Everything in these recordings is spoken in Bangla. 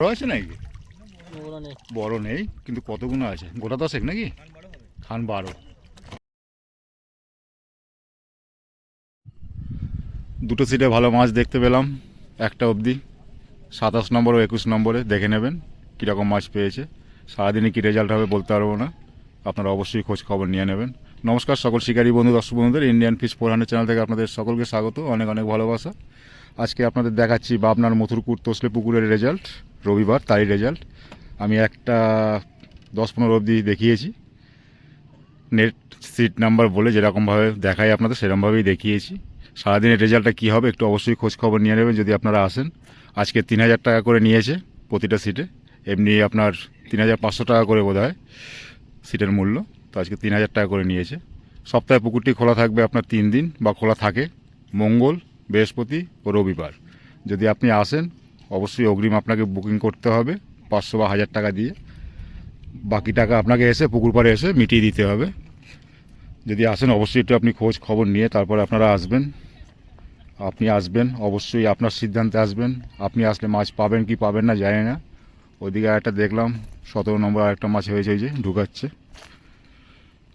বড় আছে নাকি? বড় নেই। কিন্তু কতগুলো আছে? গোটা দশেক নাকি? খান বারো। দুটো সিটে ভালো মাছ দেখতে পেলাম একটা অবধি। সাতাশ নম্বর ও একুশ নম্বরে দেখে নেবেন কীরকম মাছ পেয়েছে। সারাদিনে কী রেজাল্ট হবে বলতে পারব না। আপনারা অবশ্যই খোঁজ খবর নিয়ে নেবেন। নমস্কার সকল শিকারী বন্ধু দর্শক বন্ধুদের Indian fish four hundred channel থেকে আপনাদের সকলকে স্বাগত। অনেক অনেক ভালোবাসা। আজকে আপনাদের দেখাচ্ছি বাবনার মথুরপুর তোসলে পুকুরের রেজাল্ট রবিবার, তারই রেজাল্ট আমি একটা দশ পনেরো অবধি দেখিয়েছি। নেট সিট নাম্বার বলে যেরকমভাবে দেখাই আপনাদের, সেরকমভাবেই দেখিয়েছি। সারাদিনের রেজাল্টটা কী হবে একটু অবশ্যই খোঁজখবর নিয়ে নেবেন যদি আপনারা আসেন। আজকে তিন হাজার টাকা করে নিয়েছে প্রতিটা সিটে এমনি আপনার তিন হাজার পাঁচশো টাকা করে বোধ হয় সিটের মূল্য। তো আজকে তিন হাজার টাকা করে নিয়েছে। সপ্তাহে পুকুরটি খোলা থাকবে আপনার তিন দিন বা খোলা থাকে। মঙ্গল, বৃহস্পতি ও রবিবার। যদি আপনি আসেন অবশ্যই অগ্রিম আপনাকে বুকিং করতে হবে পাঁচশো বা হাজার টাকা দিয়ে। বাকি টাকা আপনাকে এসে পুকুর পাড়ে এসে মিটিয়ে দিতে হবে। যদি আসেন অবশ্যই একটু আপনি খোঁজ খবর নিয়ে তারপরে আপনারা আসবেন। আপনি আসবেন, অবশ্যই আপনার সিদ্ধান্তে আসবেন। আপনি আসলে মাছ পাবেন কি পাবেন না জানি না। ওইদিকে একটা দেখলাম, সতেরো নম্বর আরেকটা মাছ হয়েছে যে ঢুকাচ্ছে।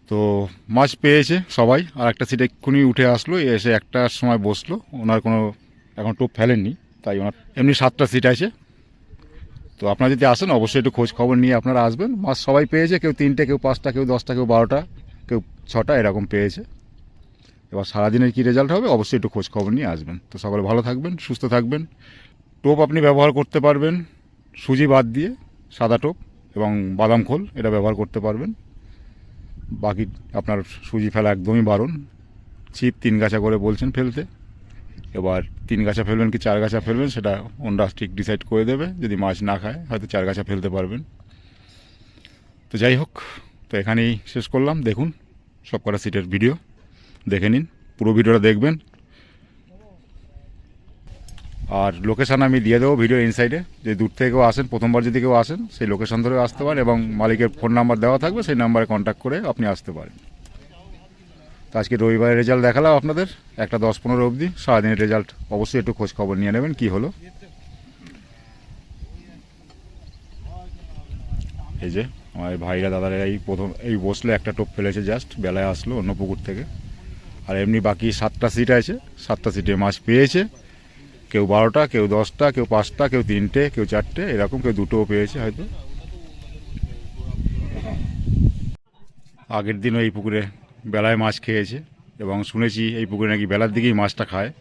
তো মাছ পেয়েছে সবাই, আর একটা সিট এক্ষুনি উঠে আসলো, এসে একটার সময় বসল। ওনার কোনো, এখন টোপ ফেলেননি। তাই ওনার এমনি সাতটা সিট আছে। তো আপনারা যদি আসেন, অবশ্যই একটু খোঁজ খবর নিয়ে আপনারা আসবেন। মাছ সবাই পেয়েছে, কেউ তিনটে, কেউ পাঁচটা, কেউ দশটা, কেউ বারোটা, কেউ ছটা, এরকম পেয়েছে। এবার সারাদিনের কী রেজাল্ট হবে, অবশ্যই একটু খোঁজ খবর নিয়ে আসবেন। তো সকলে ভালো থাকবেন, সুস্থ থাকবেন। টোপ আপনি ব্যবহার করতে পারবেন, সুজি বাদ দিয়ে, সাদা টোপ এবং বাদাম খোল, এটা ব্যবহার করতে পারবেন। বাকি আপনার সুজি ফেলা একদমই বারণ। ছিপ তিন গাছা করে বলছেন ফেলতে। এবার তিন গাছা ফেলবেন কি চার গাছা ফেলবেন সেটা ওনরা ঠিক ডিসাইড করে দেবে। যদি মাছ না খায়, হয়তো চার গাছা ফেলতে পারবেন। তো যাই হোক, তো এখানেই শেষ করলাম। দেখুন, সব কটা সিটের ভিডিও দেখে নিন, পুরো ভিডিওটা দেখবেন। আর লোকেশান আমি দিয়ে দেবো ভিডিও ইনসাইডে যে দূর থেকে কেউ আসেন, প্রথমবার যদি কেউ আসেন, সেই লোকেশান ধরেও আসতে পারেন এবং মালিকের ফোন নাম্বার দেওয়া থাকবে, সেই নাম্বারে কন্ট্যাক্ট করে আপনি আসতে পারেন। আজকে রবিবারের রেজাল্ট দেখালাম আপনাদের। একটা দশ পনেরো অবধি। সারাদিনের রেজাল্ট অবশ্যই একটু খোঁজ খবর নিয়ে নেবেন কি হলো। এই যে, আমার ভাইরা দাদারা এই প্রথম, এই বসলে একটা টোপ ফেলেছে জাস্ট বেলায় আসলো অন্য পুকুর থেকে। আর এমনি বাকি সাতটা সিট আছে। সাতটা সিটে মাছ পেয়েছে। কেউ বারোটা, কেউ দশটা, কেউ পাঁচটা, কেউ তিনটে, কেউ চারটে, এরকম কেউ দুটোও পেয়েছে হয়তো। আগের দিনও এই পুকুরে বেলায় মাছ খেয়েছে এবং শুনেছি এই পুকুরে নাকি বেলার দিকেই মাছটা খায়।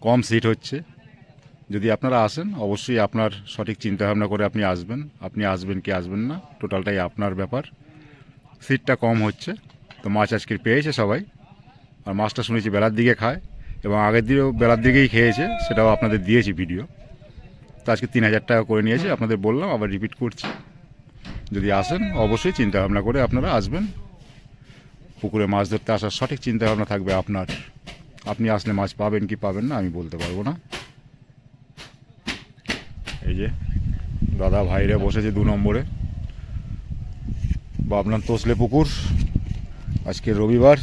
কম সিট হচ্ছে। যদি আপনারা আসেন, অবশ্যই আপনার সঠিক চিন্তাভাবনা করে আপনি আসবেন। আপনি আসবেন কি আসবেন না, টোটালটাই আপনার ব্যাপার। সিটটা কম হচ্ছে। তো মাছ আজকে পেয়েছে সবাই। আর মাছটা শুনেছি বেলার দিকে খায় এবং আগের দিনেও বেলার দিকেই খেয়েছে, সেটাও আপনাদের দিয়েছি ভিডিও। তো আজকে তিন হাজার টাকা করে নিয়েছে, আপনাদের বললাম, আবার রিপিট করছি। যদি আসেন, অবশ্যই চিন্তা ভাবনা করে আপনারা আসবেন। পুকুরে মাছ ধরতে আসার সঠিক চিন্তা ভাবনা থাকবে আপনার। আপনি আসলে মাছ পাবেন কি পাবেন না, আমি বলতে পারব না। এই যে, দাদা ভাইরা বসেছে দু নম্বরে। বা আপনার তোসলে পুকুর, আজকে রবিবার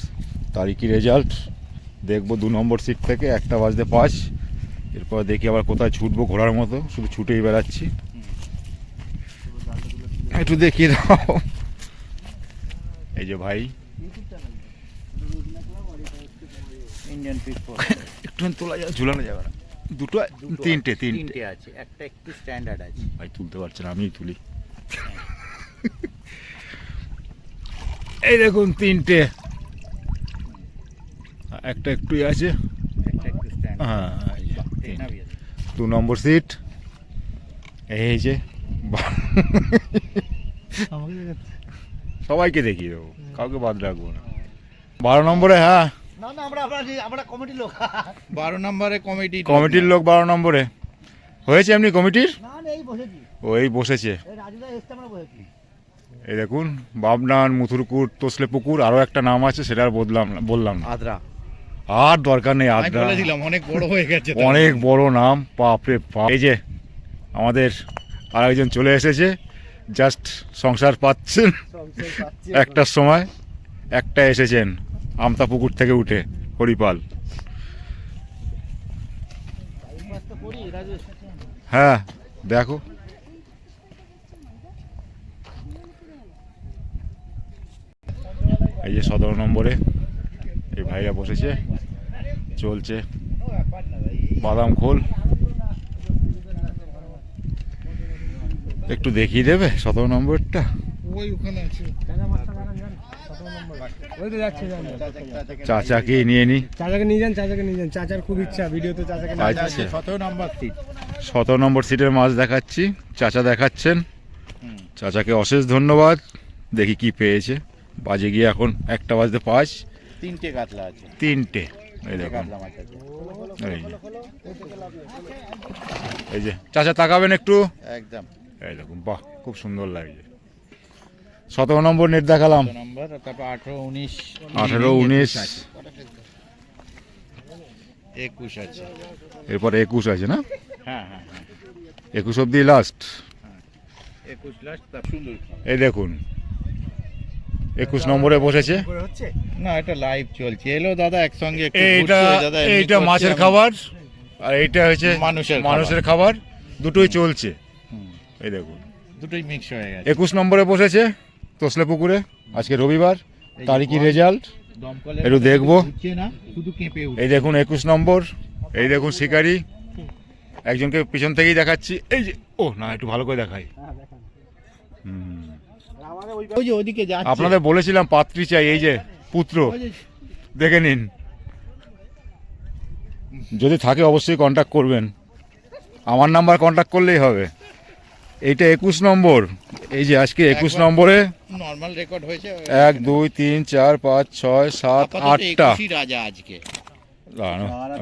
তারিখই রেজাল্ট দেখব দু নম্বর সিট থেকে একটা বাজতে পাঁচ। এরপর দেখি আবার কোথায় ছুটবো ঘোড়ার মতো, শুধু ছুটেই বেড়াচ্ছি। একটু দেখিয়ে দাও। এই যে ভাই ইন্ডিয়ান একটু তোলা যাবে ঝুলানো যাবে না। দুটো তিনটে তিনটে। আছে একটা একটু স্ট্যান্ডার্ড আছে। ভাই তুলতে পারছে না আমিই তুলি। এই দেখুন তিনটে। একটা একটুই আছে। একটা একটু হ্যাঁ। দু নম্বর সিট এই যে বা- সবাইকে দেখিয়ে দেবো কাউকে বাদ রাখব না। বারো নম্বরে হ্যাঁ? কমিটির লোক। বারো নম্বরে কমিটি কমিটির লোক বারো নম্বরে। হয়েছে এমনি কমিটির? এই বসেছে। এই দেখুন বাবনান মুথুরকুট তোসলে পুকুর আরও একটা নাম আছে সেটা আর বদলাম না- বললাম না। আদ্রা। আর দরকার নেই অনেক বড় হয়ে গেছে তো। অনেক বড় নাম বাপরে বাপ। এই যে আমাদের আর একজন চলে এসেছে। জাস্ট সংসার পাচ্ছেন। একটার সময় একটা এসেছেন আমতা পুকুর থেকে উঠে, হরিপাল। হ্যাঁ দেখো। এই যে সতেরো নম্বরে এই ভাইরা বসেছে, চলছে। বাদাম খোল। একটু দেখিয়ে দেবে সতেরো নম্বরটা? ওই ওখানে আছে। ওই তো যাচ্ছে যান চাচাকে নিয়ে নি। চাচাকে নিয়ে যান চাচাকে নিয়ে যান। চাচার খুব ইচ্ছা ভিডিওতে চাচাকে নিয়ে যান। আচ্ছা। সতেরো নাম্বার সিট সতেরো নম্বর সিটের মাছ দেখাচ্ছি। চাচা দেখাচ্ছেন। চাচাকে অশেষ ধন্যবাদ। দেখি কি পেয়েছে। বাজে গিয়ে এখন একটা বাজতে পাঁচ। তিনটে কাতলা আছে। তিনটে। দেখুন। এই যে। চাচা তাকাবেন একটু। একদম। এই দেখুন বাহ খুব সুন্দর লাগছে। সতেরো নম্বর নেট দেখালাম। আঠেরো উনিশ একুশ আছে। এরপর একুশ আছে না? হ্যাঁ হ্যাঁ হ্যাঁ। একুশ অব্দি লাস্ট একুশ লাস্ট এই দেখুন একুশ নম্বরে বসেছে। না এটা লাইভ চলছে। এলো দাদা একসঙ্গে এইটা দাদা এইটা মাছের খাবার। আর এইটা হচ্ছে মানুষের খাবার। মানুষের খাবার। দুটোই চলছে। এই দেখুন। দুটোই মিক্স হয়ে গেছে। একুশ নম্বরে বসেছে তসলে পুকুরে আজকে রবিবার তারিখই রেজাল্ট একটু দেখব। ঘুরছে না শুধু কেঁপে উঠছে। এই দেখুন একুশ নম্বর এই দেখুন শিকারি। একজনকে পিছন থেকেই দেখাচ্ছি। এই যে ও না একটু ভালো করে দেখাই। হুম। ওই যে ওদিকে যাচ্ছে। আপনাদের বলেছিলাম পাত্রী চাই এই যে পুত্র। দেখে নিন। যদি থাকে অবশ্যই কন্ট্যাক্ট করবেন। আমার নাম্বার কন্ট্যাক্ট করলেই হবে। এইটা একুশ নম্বর। এই যে আজকে একুশ নম্বরে। নর্মাল রেকর্ড হয়েছে এক দুই তিন চার পাঁচ ছয় সাত আটটা। রাজা আজকে।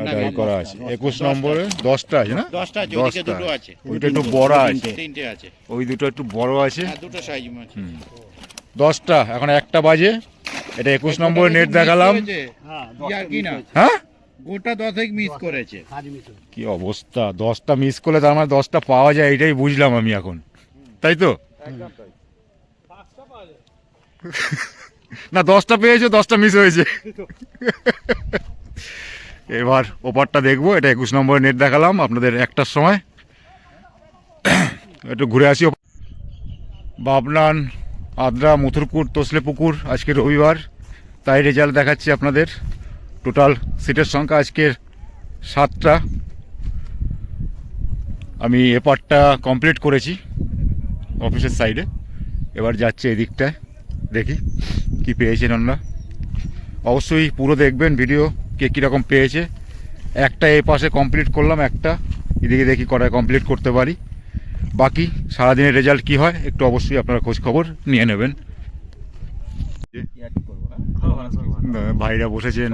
এটা করা আছে। একুশ নম্বরে দশটা আছে না? দশটা আছে দশটা। আছে। ওইটা একটু বড় আছে। তিনটে আছে। ওই দুটো একটু বড় আছে। হ্যাঁ দুটো সাইজ হুম। দশটা এখন একটা বাজে। এটা একুশ নম্বরে নেট দেখালাম। হ্যাঁ হ্যাঁ? গোটা দশেক মিস করেছে। কি অবস্থা? দশটা মিস করলে তার মানে দশটা পাওয়া যায় এটাই বুঝলাম আমি এখন। তাই তো? না দশটা পেয়েছে দশটা মিস হয়েছে। এবার ওপারটা দেখব এটা একুশ নম্বরে নেট দেখালাম আপনাদের একটার সময়। একটু ঘুরে আসি বাবনান আদ্রা মথুরপুর তোসলে পুকুর আজকে রবিবার। তাই রেজাল্ট দেখাচ্ছি আপনাদের। টোটাল সিটের সংখ্যা আজকের সাতটা। আমি এপারটা কমপ্লিট করেছি অফিসের সাইডে এবার যাচ্ছে এদিকটায়, দেখি কি পেয়েছেন ওনারা অবশ্যই পুরো দেখবেন ভিডিও কে কীরকম পেয়েছে। একটা এ পাশে কমপ্লিট করলাম, একটা এদিকে দেখি কটায় কমপ্লিট করতে পারি। বাকি সারাদিনের রেজাল্ট কি হয়, একটু অবশ্যই আপনারা খোঁজ খবর নিয়ে নেবেন। ভাইরা বসেছেন।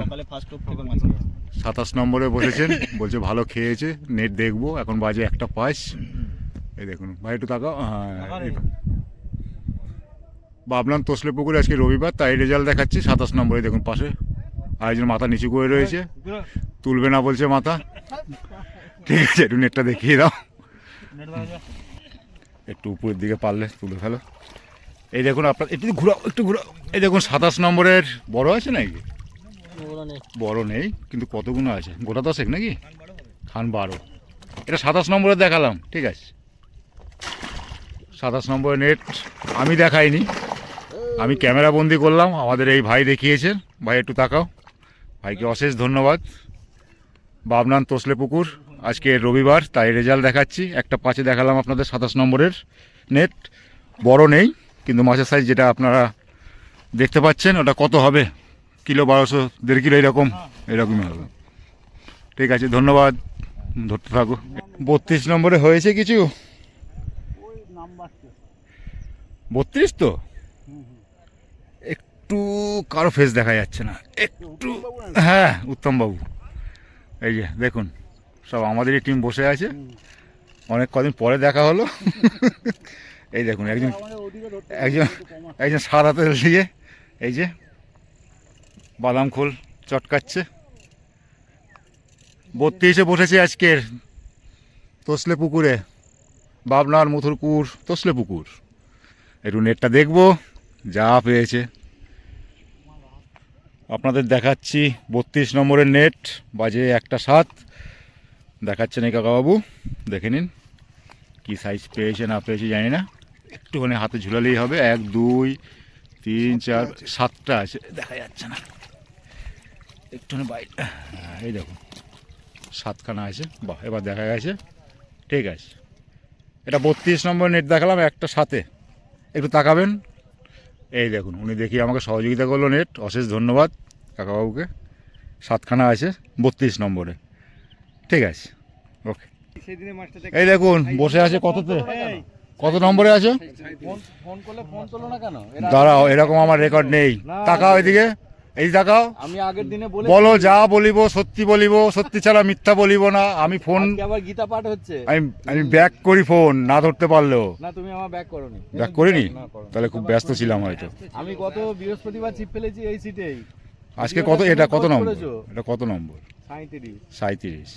সাতাশ নম্বরে বসেছেন বলছে ভালো খেয়েছে নেট দেখব এখন বাজে একটা পাঁচ। এই দেখুন ভাই একটু তাকাও হ্যাঁ ভাবলাম তোসলে পুকুরে আজকে রবিবার তাই রেজাল্ট দেখাচ্ছি সাতাশ নম্বরে দেখুন পাশে। আরেকজন মাথা নিচু করে রয়েছে। তুলবে না বলছে মাথা। ঠিক আছে একটু নেটটা দেখিয়ে দাও। একটু উপরের দিকে পারলে তুলে ফেলো। এই দেখুন আপনার একটু ঘুরাও একটু ঘুরাও। এই দেখুন সাতাশ নম্বরের বড় আছে নাকি? বড় নেই। কিন্তু কতগুলো আছে? গোটা দশেক নাকি? খান বারো। এটা সাতাশ নম্বরে দেখালাম ঠিক আছে। সাতাশ নম্বরের নেট আমি দেখাইনি। আমি ক্যামেরা বন্দি করলাম আমাদের এই ভাই দেখিয়েছেন ভাই একটু তাকাও। ভাইকে অশেষ ধন্যবাদ। বাবনান তোসলে পুকুর আজকে রবিবার তাই রেজাল্ট দেখাচ্ছি। একটা পাঁচে দেখালাম আপনাদের সাতাশ নম্বরের নেট। বড় নেই। কিন্তু মাছের সাইজ যেটা আপনারা দেখতে পাচ্ছেন, ওটা কত হবে? কিলো বারোশো, দেড় কিলো এরকম, এরকমই হবে। ঠিক আছে, ধন্যবাদ। ধরতে থাকো। বত্রিশ নম্বরে হয়েছে কিছু? বত্রিশ তো? একটু কারও ফেস দেখা যাচ্ছে না। একটু হ্যাঁ উত্তমবাবু। এই যে, দেখুন, সব আমাদেরই টিম বসে আছে। অনেক কদিন পরে দেখা হলো। এই দেখুন একজন একজন একজন সাদা তেল দিয়ে এই যে বাদাম খোল চটকাচ্ছে। বত্রিশে বসেছে আজকের তসলে পুকুরে বাবনার মথুরপুর তসলে পুকুর। একটু নেটটা দেখব যা পেয়েছে। আপনাদের দেখাচ্ছি বত্রিশ নম্বরের নেট বাজে একটা সাত। দেখাচ্ছেন এই কাকাবাবু দেখে নিন। কী সাইজ পেয়েছে না পেয়েছে জানি না। একটুখানি হাতে ঝুলালেই হবে। এক দুই তিন চার সাতটা আছে। দেখা যাচ্ছে না। একটুখানি হ্যাঁ, এই দেখুন সাতখানা আছে। বাহ এবার দেখা গেছে। ঠিক আছে। এটা বত্রিশ নম্বর নেট দেখালাম একটা সাথে। একটু তাকাবেন। এই দেখুন উনি দেখি আমাকে সহযোগিতা করল নেট অশেষ ধন্যবাদ কাকাবাবুকে। সাতখানা আছে বত্রিশ নম্বরে। ঠিক আছে। ওকে এই দেখুন বসে আছে কততে? কত নম্বরে আছে? ফোন করলে ফোন তোলো না কেন? দাঁড়াও এরকম আমার রেকর্ড নেই। তাকাও এদিকে। এই তাকাও। আমি আগের দিনে বলো যা বলিব সত্যি বলিব সত্যি ছাড়া মিথ্যা বলিব না। আমি ফোন আবার গীতা পাঠ হচ্ছে। আমি আমি ব্যাক করি ফোন না ধরতে পারলেও। না তুমি আমার ব্যাক করোনি। ব্যাক করিনি? তাহলে খুব ব্যস্ত ছিলাম হয়তো। আমি গত বৃহস্পতিবার ছিপ ফেলেছি এই সিটেই আজকে কত এটা কত কত নম্বর? এটা কত নম্বর? সাঁইত্রিশ। সাঁত্রিশ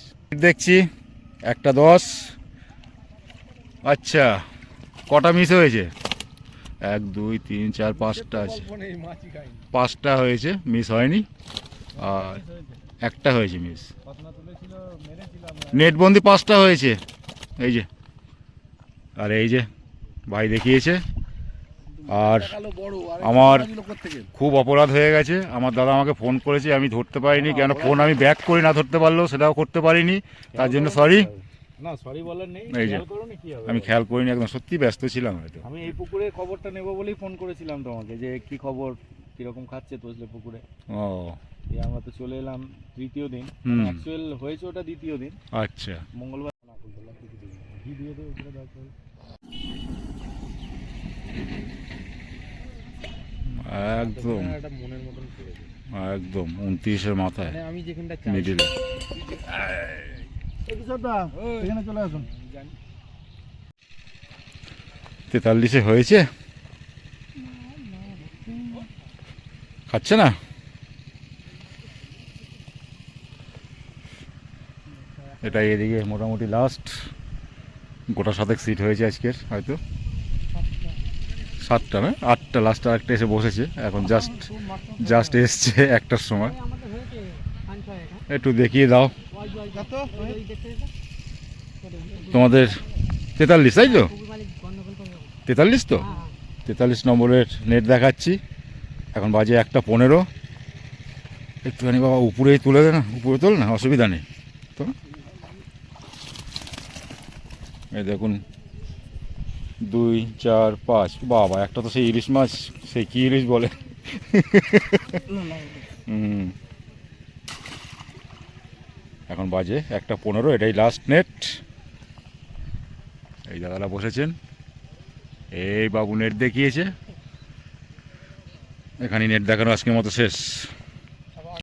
দেখছি। একটা দশ। আচ্ছা কটা মিস হয়েছে? এক দুই তিন চার পাঁচটা আছে। পাঁচটা হয়েছে মিস হয়নি। আর একটা হয়েছে মিস নেটবন্দি পাঁচটা হয়েছে। এই যে আর এই যে ভাই দেখিয়েছে। আর আমার খুব অপরাধ হয়ে গেছে। আমার দাদা আমাকে ফোন করেছে আমি ধরতে পারিনি কেন ফোন আমি ব্যাক করি না ধরতে পারলেও সেটাও করতে পারিনি। তার জন্য সরি না সরি বলার নেই এই যে। আমি খেয়াল করিনি একদম সত্যি ব্যস্ত ছিলাম হয়তো। আমি এই পুকুরে খবরটা নেব বলেই ফোন করেছিলাম তোমাকে যে কি খবর কীরকম খাচ্ছে তোজলে পুকুরে। ও। আমরা তো চলে এলাম তৃতীয় দিন। অ্যাকচুয়াল হয়েছে ওটা দ্বিতীয় দিন। আচ্ছা। মঙ্গলবার না দিয়ে। একদম। মনের মতন একদম উনত্রিশের মাথায়। মানে আমি যেখানটা মিডিলে এখানে চলে আসুন। তেতাল্লিশে হয়েছে? খাচ্ছে না? এটা এদিকে মোটামুটি লাস্ট গোটা সাতেক সিট হয়েছে আজকের হয়তো। সাতটা না? আটটা লাস্ট আরেকটা এসে বসেছে। এখন জাস্ট জাস্ট এসছে একটার সময়। একটু দেখিয়ে দাও। তোমাদের তেতাল্লিশ, তাই তো? তেতাল্লিশ তো? তেতাল্লিশ নম্বরের নেট দেখাচ্ছি। এখন বাজে একটা পনেরো। একটুখানি বাবা উপরেই তুলে দে না, উপরে তোল না, অসুবিধা নেই। তো এই দেখুন দুই, চার, পাঁচ। বাবা, একটা তো সেই ইলিশ মাছ সেই কি ইলিশ বলে? এখন বাজে একটা পনেরো, এটাই লাস্ট নেট এই দাদারা বসেছেন। এই বাবু নেট দেখিয়েছে। এখানে নেট দেখানো আজকের মতো শেষ।